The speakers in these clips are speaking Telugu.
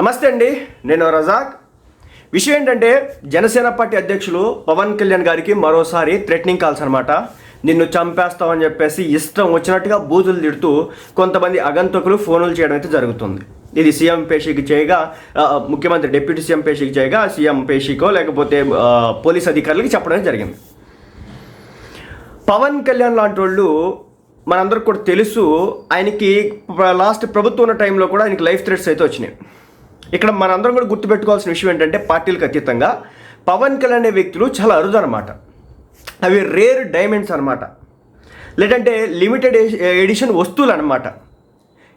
నమస్తే అండి నేను రజాక్. విషయం ఏంటంటే జనసేన పార్టీ అధ్యక్షులు పవన్ కళ్యాణ్ గారికి మరోసారి థ్రెటనింగ్ కాల్స్ అనమాట నిన్ను చంపేస్తామని చెప్పేసి ఇష్టం వచ్చినట్టుగా బూతులు తిడుతూ కొంతమంది అగంతకులు ఫోనులు చేయడం అయితే జరుగుతుంది. ఇది సీఎం పేషీకి చేయగా ముఖ్యమంత్రి డిప్యూటీ సీఎం పేషీకి చేయగా సీఎం పేషీకో లేకపోతే పోలీస్ అధికారులకి చెప్పడం జరిగింది. పవన్ కళ్యాణ్ లాంటి వాళ్ళు మనందరికి కూడా తెలుసు ఆయనకి లాస్ట్ ప్రభుత్వం ఉన్న టైంలో కూడా ఆయనకి లైఫ్ థ్రెట్స్ అయితే వచ్చినాయి. ఇక్కడ మనందరం కూడా గుర్తుపెట్టుకోవాల్సిన విషయం ఏంటంటే పార్టీలకు అతీతంగా పవన్ కళ్యాణ్ అనే వ్యక్తులు చాలా అరుదు అనమాట అవి రేర్ డైమండ్స్ అనమాట లేదంటే లిమిటెడ్ ఎడిషన్ వస్తువులు అనమాట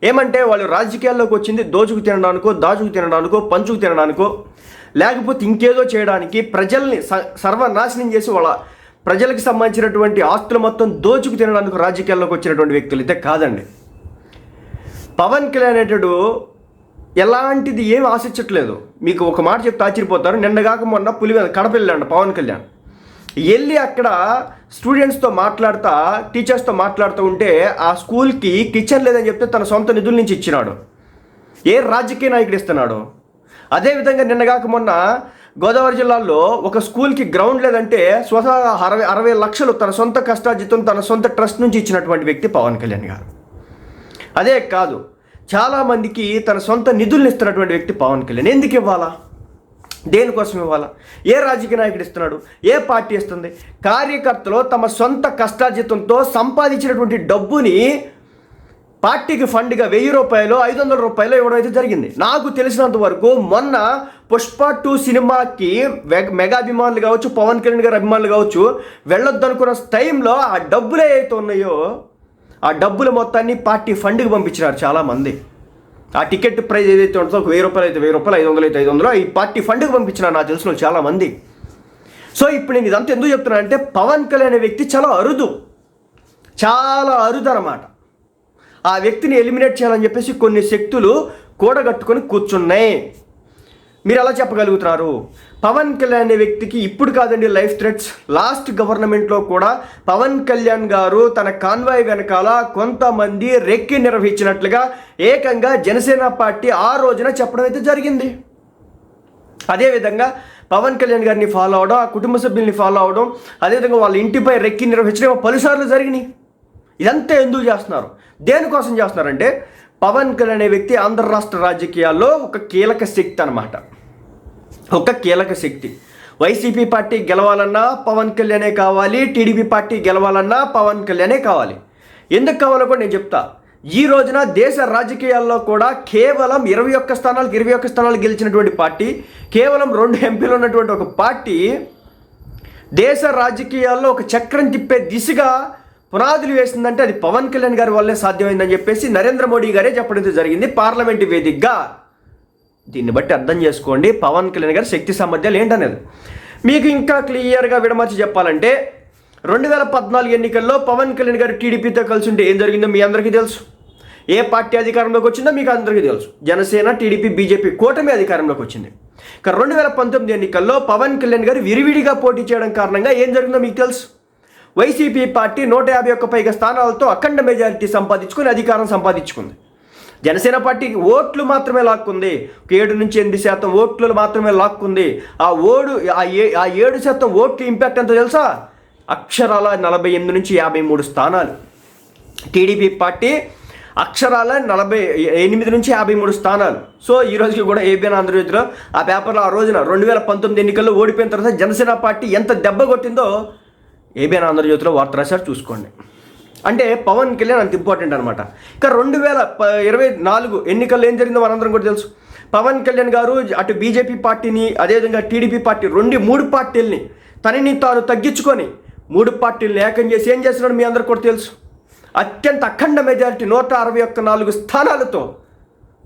ఏమంటే వాళ్ళు రాజకీయాల్లోకి వచ్చింది దోచుకు తినడానికో దాచుకు తినడానికో పంచుకు తినడానికో లేకపోతే ఇంకేదో చేయడానికి ప్రజల్ని స- సర్వనాశనం చేసి వాళ్ళ ప్రజలకు సంబంధించినటువంటి ఆస్తులు మొత్తం దోచుకు తినడానికి రాజకీయాల్లోకి వచ్చినటువంటి వ్యక్తులు అయితే కాదండి. పవన్ కళ్యాణ్ అనేటడు ఎలాంటిది ఏం ఆశించట్లేదు. మీకు ఒక మాట చెప్తే ఆశ్చర్యపోతారు. నిన్నగాక మొన్న పులి కడప వెళ్ళాడు పవన్ కళ్యాణ్. వెళ్ళి అక్కడ స్టూడెంట్స్తో మాట్లాడుతా టీచర్స్తో మాట్లాడుతూ ఉంటే ఆ స్కూల్కి కిచెన్ లేదని చెప్తే తన సొంత నిధుల నుంచి ఇచ్చినాడు. ఏ రాజకీయ నాయకుడు ఇస్తున్నాడు? అదేవిధంగా నిన్నగాక మొన్న గోదావరి జిల్లాలో ఒక స్కూల్కి గ్రౌండ్ లేదంటే స్వతహా అరవై అరవై లక్షలు తన సొంత కష్టార్జితం తన సొంత ట్రస్ట్ నుంచి ఇచ్చినటువంటి వ్యక్తి పవన్ కళ్యాణ్ గారు. అదే కాదు చాలామందికి తన సొంత నిధులను ఇస్తున్నటువంటి వ్యక్తి పవన్ కళ్యాణ్. ఎందుకు ఇవ్వాలా? దేనికోసం ఇవ్వాలా? ఏ రాజకీయ నాయకుడు ఇస్తున్నాడు? ఏ పార్టీ ఇస్తుంది? కార్యకర్తలు తమ సొంత కష్టార్జితంతో సంపాదించినటువంటి డబ్బుని పార్టీకి ఫండ్గా వెయ్యి రూపాయలు ఐదు వందల రూపాయలు ఇవ్వడం అయితే జరిగింది. నాకు తెలిసినంత వరకు మొన్న పుష్ప టూ సినిమాకి మెగా అభిమానులు కావచ్చు పవన్ కళ్యాణ్ గారి అభిమానులు కావచ్చు వెళ్ళొద్దనుకున్న టైంలో ఆ డబ్బులు ఏవైతే ఉన్నాయో ఆ డబ్బులు మొత్తాన్ని పార్టీ ఫండ్కి పంపించినారు చాలామంది. ఆ టికెట్ ప్రైజ్ ఏదైతే ఉంటుందో ఒక వెయ్యి రూపాయలు అయితే వెయ్యి రూపాయలు ఐదు వందలు అయితే ఐదు వందలు ఈ పార్టీ ఫండ్కి పంపించినారు నాకు తెలిసిన చాలామంది. సో ఇప్పుడు నేను ఇదంతా ఎందుకు చెప్తున్నానంటే పవన్ కళ్యాణ్ అనే వ్యక్తి చాలా అరుదు. చాలా అరుదు అనమాట ఆ వ్యక్తిని ఎలిమినేట్ చేయాలని చెప్పేసి కొన్ని శక్తులు కూడగట్టుకొని కూర్చున్నాయి. మీరు ఎలా చెప్పగలుగుతున్నారు? పవన్ కళ్యాణ్ అనే వ్యక్తికి ఇప్పుడు కాదండి లైఫ్ థ్రెట్స్. లాస్ట్ గవర్నమెంట్లో కూడా పవన్ కళ్యాణ్ గారు తన కాన్వాయ్ వెనకాల కొంతమంది రెక్కి నిర్వహించినట్లుగా ఏకంగా జనసేన పార్టీ ఆ రోజున చెప్పడం అయితే జరిగింది. అదేవిధంగా పవన్ కళ్యాణ్ గారిని ఫాలో అవడం ఆ కుటుంబ సభ్యుల్ని ఫాలో అవడం అదేవిధంగా వాళ్ళ ఇంటిపై రెక్కి నిర్వహించడం పలుసార్లు జరిగినాయి. ఇదంతా ఎందుకు చేస్తున్నారు? దేనికోసం చేస్తున్నారంటే పవన్ కళ్యాణ్ అనే వ్యక్తి ఆంధ్ర రాష్ట్ర రాజకీయాల్లో ఒక కీలక శక్తి అనమాట ఒక కీలక శక్తి. వైసీపీ పార్టీ గెలవాలన్నా పవన్ కళ్యాణే కావాలి టీడీపీ పార్టీ గెలవాలన్నా పవన్ కళ్యాణే కావాలి. ఎందుకు కావాలో కూడా నేను చెప్తా. ఈ రోజున దేశ రాజకీయాల్లో కూడా కేవలం ఇరవై ఒక్క స్థానాలకు ఇరవై ఒక్క స్థానాలు గెలిచినటువంటి పార్టీ కేవలం రెండు ఎంపీలు ఉన్నటువంటి ఒక పార్టీ దేశ రాజకీయాల్లో ఒక చక్రం తిప్పే దిశగా పునాదులు వేసిందంటే అది పవన్ కళ్యాణ్ గారి వల్లే సాధ్యమైందని చెప్పేసి నరేంద్ర మోడీ గారే చెప్పడం జరిగింది పార్లమెంటు వేదికగా. దీన్ని బట్టి అర్థం చేసుకోండి పవన్ కళ్యాణ్ గారి శక్తి సామర్థ్యాలు ఏంటనేది. మీకు ఇంకా క్లియర్గా విడమర్చి చెప్పాలంటే రెండు వేల పద్నాలుగు ఎన్నికల్లో పవన్ కళ్యాణ్ గారు టీడీపీతో కలిసి ఉంటే ఏం జరిగిందో మీ అందరికీ తెలుసు. ఏ పార్టీ అధికారంలోకి వచ్చిందో మీకు అందరికీ తెలుసు. జనసేన టీడీపీ బీజేపీ కూటమి అధికారంలోకి వచ్చింది. ఇక రెండు వేల పంతొమ్మిది ఎన్నికల్లో పవన్ కళ్యాణ్ గారు విరివిడిగా పోటీ చేయడం కారణంగా ఏం జరిగిందో మీకు తెలుసు. వైసీపీ పార్టీ నూట యాభై ఒక్క పైగా స్థానాలతో అఖండ మెజారిటీ సంపాదించుకొని అధికారం సంపాదించుకుంది. జనసేన పార్టీకి ఓట్లు మాత్రమే లాక్కుంది. ఒక ఏడు నుంచి ఎనిమిది శాతం ఓట్లు మాత్రమే లాక్కుంది. ఆ ఓడు ఆ ఏ ఆ ఏడు శాతం ఓట్లు ఇంపాక్ట్ ఎంతో తెలుసా? అక్షరాల నలభై ఎనిమిది నుంచి యాభై మూడు స్థానాలు. టీడీపీ పార్టీ అక్షరాల నలభై ఎనిమిది నుంచి యాభై మూడు స్థానాలు. సో ఈ రోజుకి కూడా ఏబిఎన్ ఆంధ్రజ్యోతిలో ఆ పేపర్లో ఆ రోజున రెండు వేల పంతొమ్మిది ఎన్నికల్లో ఓడిపోయిన తర్వాత జనసేన పార్టీ ఎంత దెబ్బ కొట్టిందో ఏబిఎన్ ఆంధ్రజ్యోతిలో వార్త రాశారు చూసుకోండి. అంటే పవన్ కళ్యాణ్ అంత ఇంపార్టెంట్ అనమాట ఇక రెండు వేల ప- ఇరవై నాలుగు ఎన్నికల్లో ఏం జరిగిందో మనందరం కూడా తెలుసు. పవన్ కళ్యాణ్ గారు అటు బీజేపీ పార్టీని అదేవిధంగా టీడీపీ పార్టీ రెండు మూడు పార్టీల్ని తనని తాను తగ్గించుకొని మూడు పార్టీలు ఏకం చేసి ఏం చేస్తున్నాడు మీ అందరికి కూడా తెలుసు. అత్యంత అఖండ మెజారిటీ నూట అరవై ఒక్క నాలుగు స్థానాలతో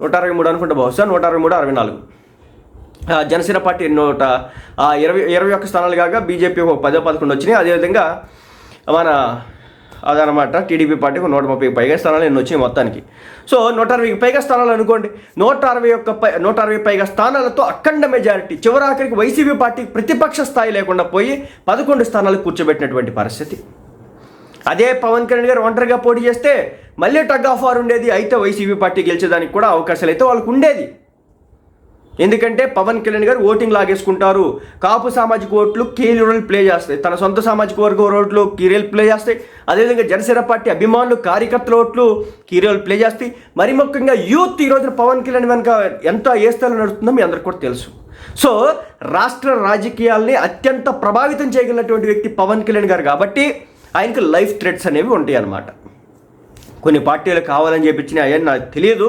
నూట అరవై మూడు అనుకుంటా బహుశా నూట అరవై మూడు అరవై నాలుగు. జనసేన పార్టీ నూట ఇరవై ఇరవై ఒక్క స్థానాలు కాగా బీజేపీ ఒక పదో పదకొండు వచ్చినాయి. అదేవిధంగా మన అదనమాట టీడీపీ పార్టీకి నూట ముప్పై పైగా స్థానాలు ఎన్ని వచ్చినాయి మొత్తానికి. సో నూట అరవైకి పైగా స్థానాలు అనుకోండి. నూట అరవై ఒక్క పై నూట అరవై పైగా స్థానాలతో అఖండ మెజారిటీ చివరాఖరికి వైసీపీ పార్టీకి ప్రతిపక్ష స్థాయి లేకుండా పోయి పదకొండు స్థానాలు కూర్చోబెట్టినటువంటి పరిస్థితి. అదే పవన్ కళ్యాణ్ గారు ఒంటరిగా పోటీ చేస్తే మళ్ళీ టగ్ ఆఫ్ ఆర్ ఉండేది. అయితే వైసీపీ పార్టీ గెలిచేదానికి కూడా అవకాశాలు అయితే వాళ్ళకు ఉండేది. ఎందుకంటే పవన్ కళ్యాణ్ గారు ఓటింగ్ లాగేసుకుంటారు. కాపు సామాజిక ఓట్లు కీ రోల్ ప్లే చేస్తాయి. తన సొంత సామాజిక వర్గ ఓట్లు కీ ప్లే చేస్తాయి. అదేవిధంగా జనసేన పార్టీ అభిమానులు కార్యకర్తల ఓట్లు కీ ప్లే చేస్తాయి. మరి ముఖ్యంగా యూత్ ఈ రోజున పవన్ కళ్యాణ్ వెనుక ఎంత ఏ స్థాయిలో నడుస్తుందో మీ అందరికి కూడా తెలుసు. సో రాష్ట్ర రాజకీయాల్ని అత్యంత ప్రభావితం చేయగలిగినటువంటి వ్యక్తి పవన్ కళ్యాణ్ గారు కాబట్టి ఆయనకు లైఫ్ థ్రెట్స్ అనేవి ఉంటాయి అన్నమాట. కొన్ని పార్టీలు కావాలని చెప్పించినాయి అవన్నీ నాకు తెలియదు.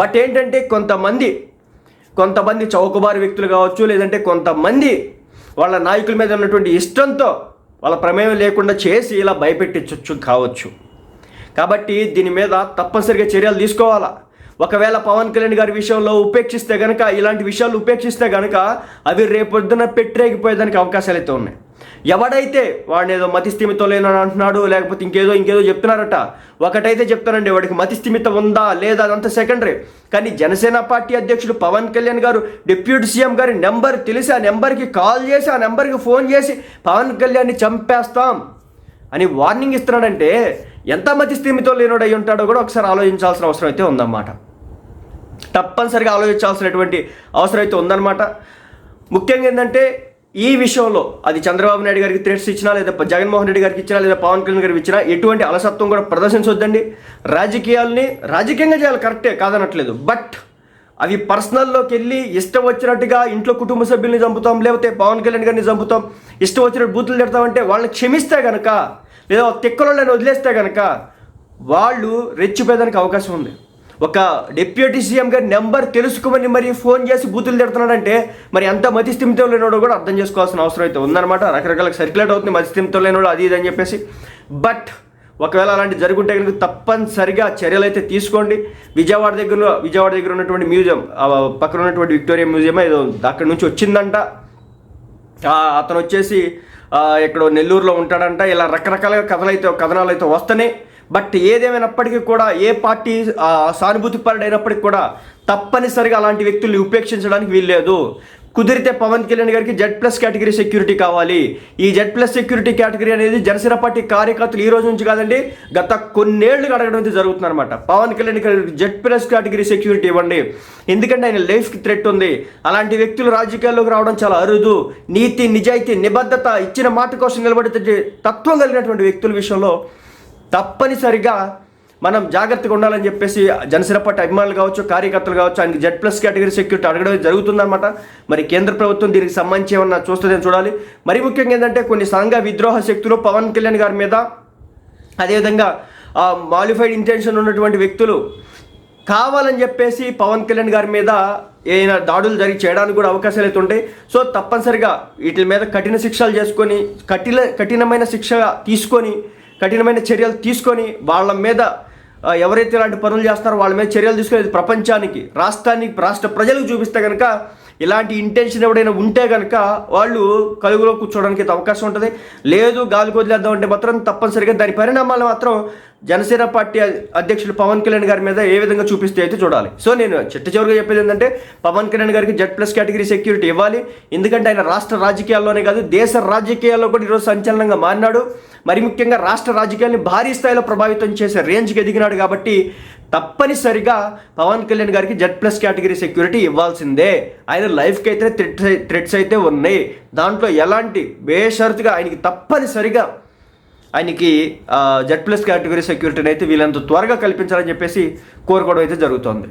బట్ ఏంటంటే కొంతమంది కొంతమంది చౌకబారి వ్యక్తులు కావచ్చు లేదంటే కొంతమంది వాళ్ళ నాయకుల మీద ఉన్నటువంటి ఇష్టంతో వాళ్ళ ప్రమేయం లేకుండా చేసి ఇలా భయపెట్టించవచ్చు కావచ్చు. కాబట్టి దీని మీద తప్పనిసరిగా చర్యలు తీసుకోవాలా? ఒకవేళ పవన్ కళ్యాణ్ గారి విషయంలో ఉపేక్షిస్తే కనుక ఇలాంటి విషయాలు ఉపేక్షిస్తే కనుక అవి రేపొద్దున పెట్టరేగిపోయేదానికి అవకాశాలు అయితే ఉన్నాయి. ఎవడైతే వాడిని ఏదో మతి స్థిమితం లేనని అంటున్నాడు లేకపోతే ఇంకేదో ఇంకేదో చెప్తున్నారట ఒకటైతే చెప్తానండి వాడికి మతి స్థిమితం ఉందా లేదా అదంతా సెకండరీ. కానీ జనసేన పార్టీ అధ్యక్షుడు పవన్ కళ్యాణ్ గారు డిప్యూటీ సీఎం గారి నెంబర్ తెలిసి ఆ నెంబర్కి కాల్ చేసి ఆ నెంబర్కి ఫోన్ చేసి పవన్ కళ్యాణ్ని చంపేస్తాం అని వార్నింగ్ ఇస్తున్నాడంటే ఎంత మతి స్థిమితో లేనోడు ఉంటాడో కూడా ఒకసారి ఆలోచించాల్సిన అవసరం అయితే ఉందన్నమాట. తప్పనిసరిగా ఆలోచించాల్సినటువంటి అవసరం అయితే ఉందన్నమాట. ముఖ్యంగా ఏంటంటే ఈ విషయంలో అది చంద్రబాబు నాయుడు గారికి థ్రెట్స్ ఇచ్చినా లేదా జగన్మోహన్ రెడ్డి గారికి ఇచ్చినా లేదా పవన్ కళ్యాణ్ గారికి ఇచ్చినా ఎటువంటి అలసత్వం కూడా ప్రదర్శించొద్దండి. రాజకీయాల్ని రాజకీయంగా చేయాలి కరెక్టే కాదనట్లేదు. బట్ అవి పర్సనల్లోకి వెళ్ళి ఇష్టం వచ్చినట్టుగా ఇంట్లో కుటుంబ సభ్యుల్ని చంపుతాం లేకపోతే పవన్ కళ్యాణ్ గారిని చంపుతాం ఇష్టం వచ్చినట్టు బూతులు తిడతామంటే వాళ్ళని క్షమిస్తే కనుక లేదా తిక్కలోళ్ళని వదిలేస్తే కనుక వాళ్ళు రెచ్చిపోయేదానికి అవకాశం ఉంది. ఒక డిప్యూటీ సీఎం గారి నెంబర్ తెలుసుకోమని మరి ఫోన్ చేసి బూతులు తిడుతున్నాడంటే మరి ఎంత మతి స్థిమితం లేనోడో కూడా అర్థం చేసుకోవాల్సిన అవసరం అయితే ఉందన్నమాట. రకరకాల సర్క్యులేట్ అవుతుంది మతి స్థిమితం లేనోడు అది ఇది అని చెప్పేసి. బట్ ఒకవేళ అలాంటి జరుగుంటే కనుక తప్పనిసరిగా చర్యలు అయితే తీసుకోండి. విజయవాడ దగ్గర విజయవాడ దగ్గర ఉన్నటువంటి మ్యూజియం పక్కన ఉన్నటువంటి విక్టోరియా మ్యూజియం ఏదో అక్కడి నుంచి వచ్చిందంట. అతను వచ్చేసి ఇక్కడ ఎక్కడో నెల్లూరులో ఉంటాడంట. ఇలా రకరకాలుగా కథలు అయితే కథనాలు అయితే వస్తున్నాయి. బట్ ఏదేమైనప్పటికీ కూడా ఏ పార్టీ ఆ, సానుభూతి పరుడైనప్పటికీ కూడా తప్పనిసరిగా అలాంటి వ్యక్తుల్ని ఉపేక్షించడానికి వీల్లేదు. కుదిరితే పవన్ కళ్యాణ్ గారికి జెడ్ ప్లస్ కేటగిరీ సెక్యూరిటీ కావాలి. ఈ జెడ్ ప్లస్ సెక్యూరిటీ కేటగిరీ అనేది జనసేన పార్టీ కార్యకర్తలు ఈ రోజు నుంచి కాదండి గత కొన్నేళ్ళుగా అడగడం అయితే జరుగుతుంది అనమాట పవన్ కళ్యాణ్ గారికి జెడ్ ప్లస్ కేటగిరీ సెక్యూరిటీ ఇవ్వండి. ఎందుకంటే ఆయన లైఫ్కి థ్రెట్ ఉంది. అలాంటి వ్యక్తులు రాజకీయాల్లోకి రావడం చాలా అరుదు. నీతి నిజాయితీ నిబద్ధత ఇచ్చిన మాట కోసం నిలబడి తత్వం కలిగినటువంటి వ్యక్తుల విషయంలో తప్పనిసరిగా మనం జాగ్రత్తగా ఉండాలని చెప్పేసి జనసేన పార్టీ అభిమానులు కావచ్చు కార్యకర్తలు కావచ్చు ఆయనకి జెడ్ ప్లస్ కేటగిరీ సెక్యూరిటీ అడగడం జరుగుతుందన్నమాట. మరి కేంద్ర ప్రభుత్వం దీనికి సంబంధించి ఏమన్నా చూస్తుందని చూడాలి. మరి ముఖ్యంగా ఏంటంటే కొన్ని సంఘ విద్రోహ శక్తులు పవన్ కళ్యాణ్ గారి మీద అదేవిధంగా మాలిఫైడ్ ఇంటెన్షన్ ఉన్నటువంటి వ్యక్తులు కావాలని చెప్పేసి పవన్ కళ్యాణ్ గారి మీద ఏదైనా దాడులు జరిగి చేయడానికి కూడా అవకాశాలు అయితే ఉంటాయి. సో తప్పనిసరిగా వీటి మీద కఠిన శిక్షలు చేసుకొని కఠిన కఠినమైన శిక్ష తీసుకొని కఠినమైన చర్యలు తీసుకొని వాళ్ళ మీద ఎవరైతే ఇలాంటి పనులు చేస్తారో వాళ్ళ మీద చర్యలు తీసుకొని ప్రపంచానికి రాష్ట్రానికి రాష్ట్ర ప్రజలకు చూపిస్తే కనుక ఇలాంటి ఇంటెన్షన్ ఎవడైనా ఉంటే కనుక వాళ్ళు కలుగులో కూర్చోవడానికి అయితే అవకాశం ఉంటుంది. లేదు గాలి వదిలేద్దాం అంటే మాత్రం తప్పనిసరిగా దాని పరిణామాలు మాత్రం జనసేన పార్టీ అధ్యక్షులు పవన్ కళ్యాణ్ గారి మీద ఏ విధంగా చూపిస్తే అయితే చూడాలి. సో నేను చిట్ట చివరిగా చెప్పేది ఏంటంటే పవన్ కళ్యాణ్ గారికి జెడ్ ప్లస్ కేటగిరీ సెక్యూరిటీ ఇవ్వాలి. ఎందుకంటే ఆయన రాష్ట్ర రాజకీయాల్లోనే కాదు దేశ రాజకీయాల్లో కూడా ఈరోజు సంచలనంగా మారినాడు. మరి ముఖ్యంగా రాష్ట్ర రాజకీయాల్ని భారీ స్థాయిలో ప్రభావితం చేసే రేంజ్కి ఎదిగినాడు కాబట్టి తప్పనిసరిగా పవన్ కళ్యాణ్ గారికి జెడ్ ప్లస్ కేటగిరీ సెక్యూరిటీ ఇవ్వాల్సిందే. ఆయన లైఫ్కి అయితే థ్రెట్స్ థ్రెట్స్ అయితే ఉన్నాయి. దాంట్లో ఎలాంటి బేషరతుగా ఆయనకి తప్పనిసరిగా ఆయనకి జెడ్ ప్లస్ కేటగిరీ సెక్యూరిటీని అయితే వీళ్ళంత త్వరగా కల్పించాలని చెప్పేసి కోరుకోవడం అయితే జరుగుతోంది.